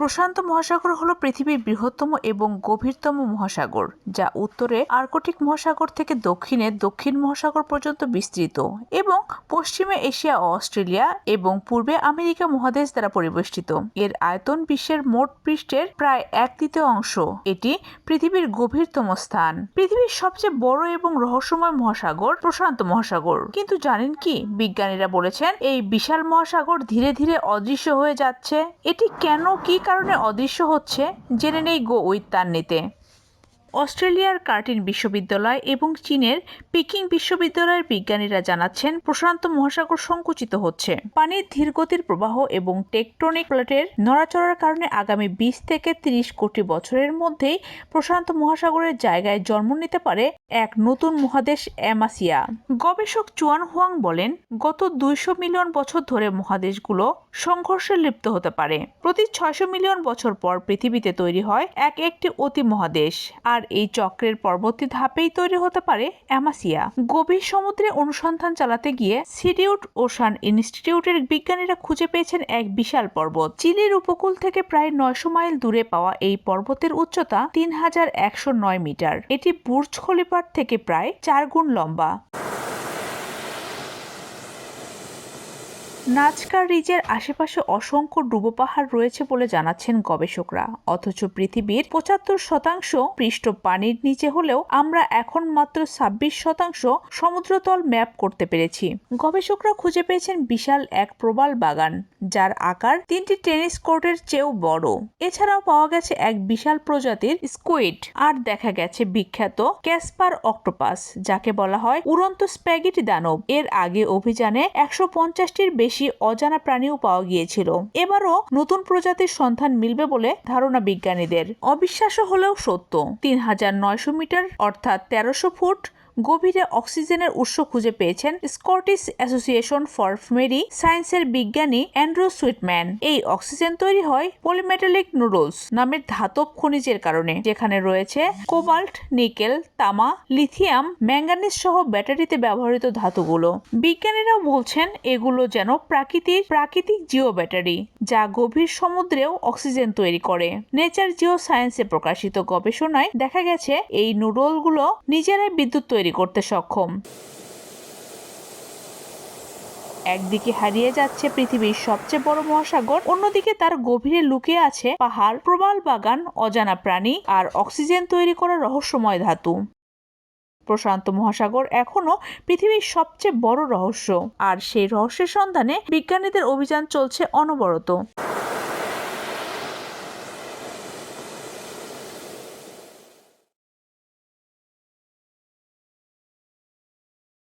প্রশান্ত মহাসাগর হলো পৃথিবীর বৃহত্তম এবং গভীরতম মহাসাগর, যা উত্তরে আর্কটিক মহাসাগর থেকে দক্ষিণে দক্ষিণ মহাসাগর পর্যন্ত বিস্তৃত এবং পশ্চিমে এশিয়া ও অস্ট্রেলিয়া এবং পূর্বে আমেরিকা মহাদেশ দ্বারা পরিবেষ্টিত। এর আয়তন বিশ্বের মোট পৃষ্ঠের প্রায় এক তৃতীয় অংশ এটি পৃথিবীর গভীরতম স্থান। পৃথিবীর সবচেয়ে বড় এবং রহস্যময় মহাসাগর প্রশান্ত মহাসাগর। কিন্তু জানেন কি? বিজ্ঞানীরা বলেছেন, এই বিশাল মহাসাগর ধীরে ধীরে অদৃশ্য হয়ে যাচ্ছে। এটি কেন, কি কারণে অদৃশ্য হচ্ছে, জেনে নেই গো উইথ অস্ট্রেলিয়ার কার্টিন বিশ্ববিদ্যালয় এবং চীনের পিকিং বিশ্ববিদ্যালয়ের বিজ্ঞানীরা জানাচ্ছেন, প্রশান্ত মহাসাগর সংকুচিত হচ্ছে। পানির ধীরগতির প্রবাহ এবং টেকটনিক প্লেটের নড়াচড়ার কারণে আগামী বিশ থেকে তিরিশ কোটি বছরের মধ্যেই প্রশান্ত মহাসাগরের জায়গায় জন্ম নিতে পারে এক নতুন মহাদেশ অ্যামাসিয়া। গবেষক চুয়ান হুয়াং বলেন, গত দুইশো মিলিয়ন বছর ধরে মহাদেশগুলো সংঘর্ষে লিপ্ত হতে পারে। প্রতি ছয়শো মিলিয়ন বছর পর পৃথিবীতে তৈরি হয় এক একটি অতি মহাদেশ। আর এই চক্রের পরবর্তী ধাপেই তৈরি হতে পারে অ্যামাসিয়া। গভীর সমুদ্রে অনুসন্ধান চালাতে গিয়ে সিডিউট ওশান ইনস্টিটিউটের বিজ্ঞানীরা খুঁজে পেয়েছেন এক বিশাল পর্বত। চিলির উপকূল থেকে প্রায় নয়শো মাইল দূরে পাওয়া এই পর্বতের উচ্চতা তিন হাজার একশো নয় মিটার। এটি বুর্জ খলিফার থেকে প্রায় চার গুণ লম্বা। নাচকা রিজের আশেপাশে অসংখ্য ডুবো পাহাড় রয়েছে বলে জানাচ্ছেন গবেষকরা। অথচ পৃথিবীর পঁচাত্তর শতাংশ পৃষ্ঠ পানির নিচে হলেও আমরা এখন মাত্র ছাব্বিশ শতাংশ সমুদ্রতল ম্যাপ করতে পেরেছি। গবেষকরা খুঁজে পেয়েছেন বিশাল এক প্রবাল বাগান, যার আকার তিনটি টেনিস কোর্টের চেয়েও বড়। এছাড়াও পাওয়া গেছে এক বিশাল প্রজাতির স্কুইড, আর দেখা গেছে বিখ্যাত ক্যাসপার অক্টোপাস, যাকে বলা হয় উড়ন্ত স্প্যাগেটি দানব। এর আগে অভিযানে একশো পঞ্চাশটির বেশি অজানা প্রাণীও পাওয়া গিয়েছিল। এবারও নতুন প্রজাতির সন্ধান মিলবে বলে ধারণা বিজ্ঞানীদের। অবিশ্বাস্য হলেও সত্য, তিন হাজার নয়শো মিটার অর্থাৎ তেরোশো ফুট গভীরে অক্সিজেনের উৎস খুঁজে পেয়েছেন স্কটিশ অ্যাসোসিয়েশন ফর মেরি সায়েন্সের বিজ্ঞানী অ্যান্ড্রু সুইটম্যান এই অক্সিজেন তৈরি হয় পলিমেটালিক নুডলস নামের ধাতব খনিজের কারণে, যেখানে রয়েছে কোবাল্ট নিকেল তামা লিথিয়াম ম্যাঙ্গানিজ সহ ব্যাটারিতে ব্যবহৃত ধাতুগুলো। বিজ্ঞানীরা বলছেন এগুলো যেন প্রাকৃতিক প্রাকৃতিক জিও ব্যাটারি যা গভীর সমুদ্রেও অক্সিজেন তৈরি করে। নেচার জিও সায়েন্সে প্রকাশিত গবেষণায় দেখা গেছে, এই নুডলগুলো নিজেরাই বিদ্যুৎ তৈরি করতে সক্ষম। একদিকে হারিয়ে যাচ্ছে পৃথিবীর সবচেয়ে বড় মহাসাগর, অন্যদিকে তার গভীরে লুকিয়ে আছে পাহাড়, প্রবাল বাগান, অজানা প্রাণী আর অক্সিজেন তৈরি করা রহস্যময় ধাতু। প্রশান্ত মহাসাগর এখনও পৃথিবীর সবচেয়ে বড় রহস্য, আর সেই রহস্যের সন্ধানে বিজ্ঞানীদের অভিযান চলছে অনবরত।